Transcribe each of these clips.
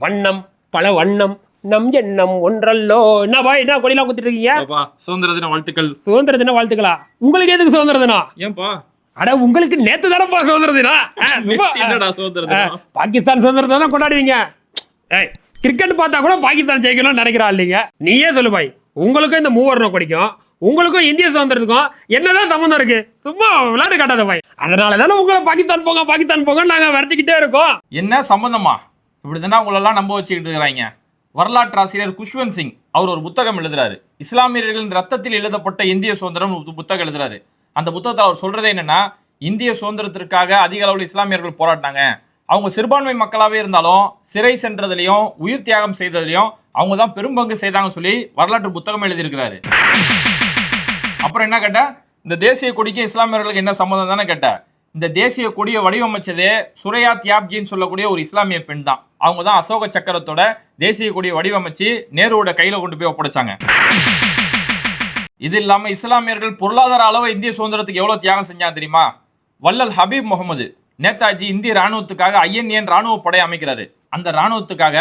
வண்ணம் பல வண்ணம் நம் எண்ணம் ஒன்றல்லோ. என்ன பாய் என்ன கொடிலாம் குத்திட்டு இருக்கீங்க? சுதந்திர தின வாழ்த்துக்கள். சுதந்திர தினம் வாழ்த்துக்களா? உங்களுக்கு எதுக்கு சுதந்திர தினம்? ஏன்பா? அட உங்களுக்கு நேத்து தானப்பா சுதந்திர தினம். என்னடா சுதந்திர தினம்? பாகிஸ்தான் சுதந்திர தினம் கொண்டாடுவீங்க. ஏய் கிரிக்கெட் பார்த்தா கூட பாகிஸ்தான் ஜெயிக்கணும்னு நினைக்கிறா இல்லைங்க நீயே சொல்லு பாய். உங்களுக்கும் இந்த மூவர்ணம் பிடிக்கும் உங்களுக்கும் இந்திய சுதந்திரத்துக்கும் என்னதான் சம்மந்தம் இருக்கு? சும்மா விளையாட்டு காட்டாத பாய். அதனால தானே உங்களை பாகிஸ்தான் போங்க பாகிஸ்தான் போங்க நாங்க விரட்டிக்கிட்டே இருக்கோம். என்ன சம்பந்தமா? இப்படி தானே உங்களெல்லாம் நம்ப வச்சுக்கிட்டு இருக்கிறாங்க. வரலாற்று ஆசிரியர் குஷ்வந்த் சிங் அவர் ஒரு புத்தகம் எழுதுறாரு. இஸ்லாமியர்களின் ரத்தத்தில் எழுதப்பட்ட இந்திய சுதந்திரம் புத்தகம் எழுதுறாரு. அந்த புத்தகத்தில் அவர் சொல்றதே என்னன்னா இந்திய சுதந்திரத்திற்காக அதிக அளவில் இஸ்லாமியர்கள் போராடினாங்க. அவங்க சிறுபான்மை மக்களாகவே இருந்தாலும் சிறை சென்றதுலையும் உயிர் தியாகம் செய்ததுலையும் அவங்க தான் பெரும்பங்கு செய்தாங்கன்னு சொல்லி வரலாற்று புத்தகம் எழுதியிருக்கிறாரு. அப்புறம் என்ன கேட்டால் இந்த தேசிய கொடிக்கு இஸ்லாமியர்களுக்கு என்ன சம்மந்தம் தானே கேட்டேன் இந்த தேசிய கொடியை வடிவமைச்சதே சுரையா தியாப்ஜின்னு சொல்லக்கூடிய ஒரு இஸ்லாமிய பெண் தான் அவங்க தான் அசோக சக்கரத்தோட தேசிய கொடியை வடிவமைச்சு நேருவோட கையில கொண்டு போய் ஒப்படைச்சாங்க. இது இல்லாம இஸ்லாமியர்கள் பொருளாதார அளவு இந்திய சுதந்திரத்துக்கு எவ்வளவு தியாகம் செஞ்சா தெரியுமா? வல்லல் ஹபீப் முகமது நேதாஜி இந்திய ராணுவத்துக்காக ஐஎன்ஏன் ராணுவ படை அமைக்கிறாரு. அந்த ராணுவத்துக்காக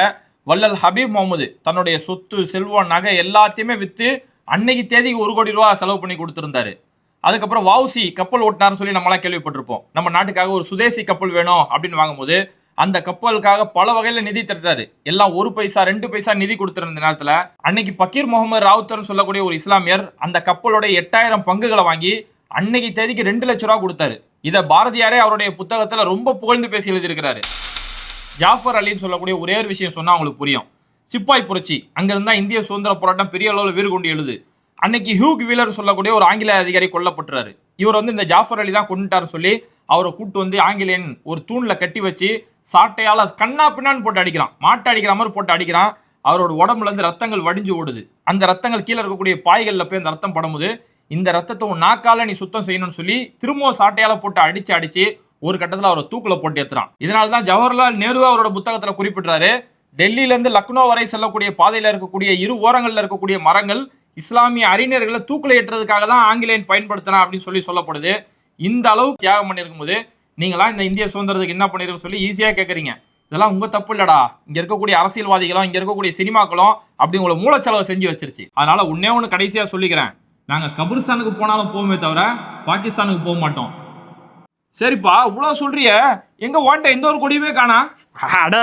வல்லல் ஹபீப் முகமது தன்னுடைய சொத்து செல்வம் நகை எல்லாத்தையுமே வித்து அன்னைக்கு தேதிக்கு ஒரு கோடி ரூபா செலவு பண்ணி கொடுத்திருந்தாரு. அதுக்கப்புறம் வவுசி கப்பல் ஓட்டினார்னு சொல்லி நம்மளாம் கேள்விப்பட்டிருப்போம். நம்ம நாட்டுக்காக ஒரு சுதேசி கப்பல் வேணும் அப்படின்னு வாங்கும்போது அந்த கப்பலுக்காக பல வகையில் நிதி திரட்டாரு எல்லாம் ஒரு பைசா ரெண்டு பைசா நிதி கொடுத்துருந்த நேரத்தில் அன்னைக்கு பக்கீர் முகமது ராவுத்தர்னு சொல்லக்கூடிய ஒரு இஸ்லாமியர் அந்த கப்பலோட எட்டாயிரம் பங்குகளை வாங்கி அன்னைக்கு தேதிக்கு ரெண்டு லட்ச ரூபா கொடுத்தாரு. இதை பாரதியாரே அவருடைய புத்தகத்தில் ரொம்ப புகழ்ந்து பேசி எழுதியிருக்கிறாரு. ஜாஃபர் அலின்னு சொல்லக்கூடிய ஒரே ஒரு விஷயம் சொன்னால் அவங்களுக்கு புரியும். சிப்பாய் புரட்சி அங்கிருந்தா இந்திய சுதந்திர போராட்டம் பெரிய அளவில் வீறு கொண்டு எழுது. அன்னைக்கு ஹியூக் வீலர் சொல்லக்கூடிய ஒரு ஆங்கில அதிகாரி கொல்லப்பட்டுறாரு. இவர் வந்து இந்த ஜாஃபர் அலி தான் கொண்டுட்டாருன்னு சொல்லி அவரை கூட்டு வந்து ஆங்கிலேயன் ஒரு தூணில் கட்டி வச்சு சாட்டையால் கண்ணா பின்னான்னு போட்டு அடிக்கிறான். மாட்டை அடிக்கிற மாதிரி போட்டு அடிக்கிறான். அவரோட உடம்புல இருந்து ரத்தங்கள் வடிஞ்சு ஓடுது. அந்த ரத்தங்கள் கீழே இருக்கக்கூடிய பாய்களில் போய் அந்த ரத்தம் படும்போது இந்த ரத்தத்தை உன் நாக்கால நீ சுத்தம் செய்யணும்னு சொல்லி திரும்பவும் சாட்டையால் போட்டு அடிச்சு அடிச்சு ஒரு கட்டத்தில் அவரை தூக்கில் போட்டு ஏற்றுறான் இதனால தான் ஜவஹர்லால் நேரு அவரோட புத்தகத்தில் குறிப்பிடுறாரு. டெல்லியிலேருந்து லக்னோ வரை செல்லக்கூடிய பாதையில் இருக்கக்கூடிய இரு ஓரங்களில் இருக்கக்கூடிய மரங்கள் இஸ்லாமிய அறிஞர்களை தூக்கில் ஏற்றுறதுக்காக தான் ஆங்கிலேயன் பயன்படுத்தினா அப்படின்னு சொல்லி சொல்லப்படுது. இந்த அளவுக்கு தியாகம் பண்ணியிருக்கும் போது நீங்களாம் இந்த இந்திய சுதந்திரத்துக்கு என்ன பண்ணிருக்கோம் சொல்லி ஈஸியாக கேட்குறீங்க இதெல்லாம் உங்கள் தப்பு இல்லடா. இங்கே இருக்கக்கூடிய அரசியல்வாதிகளும் இங்கே இருக்கக்கூடிய சினிமாக்களும் அப்படி உங்களை மூலச்செலவு செஞ்சு வச்சிருச்சு. அதனால உன்னே ஒன்று கடைசியாக சொல்லிக்கிறேன். நாங்கள் கபிரிஸ்தானுக்கு போனாலும் போவோமே தவிர பாகிஸ்தானுக்கு போக மாட்டோம். சரிப்பா இவ்வளோ சொல்றிய. எங்கே ஓட்ட எந்த ஒரு கொடியுமே காணா? அட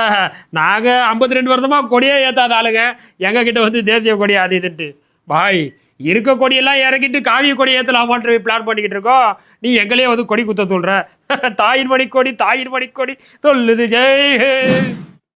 நாங்கள் ஐம்பத்தி ரெண்டு வருஷமாக கொடியே ஏற்றாத ஆளுங்க. எங்ககிட்ட வந்து தேசிய கொடி அது இதுன்ட்டு பாய் இருக்க கொடியெல்லாம் இறக்கிட்டு காவிய கொடி ஏற்றலாமான்ற பிளான் பண்ணிக்கிட்டு இருக்கோம். நீ எங்களையே வந்து கொடி குத்த சொல்கிற தாயின் மணி கொடி தாயின் மணி கொடி சொல்லுது ஜெய் ஹே.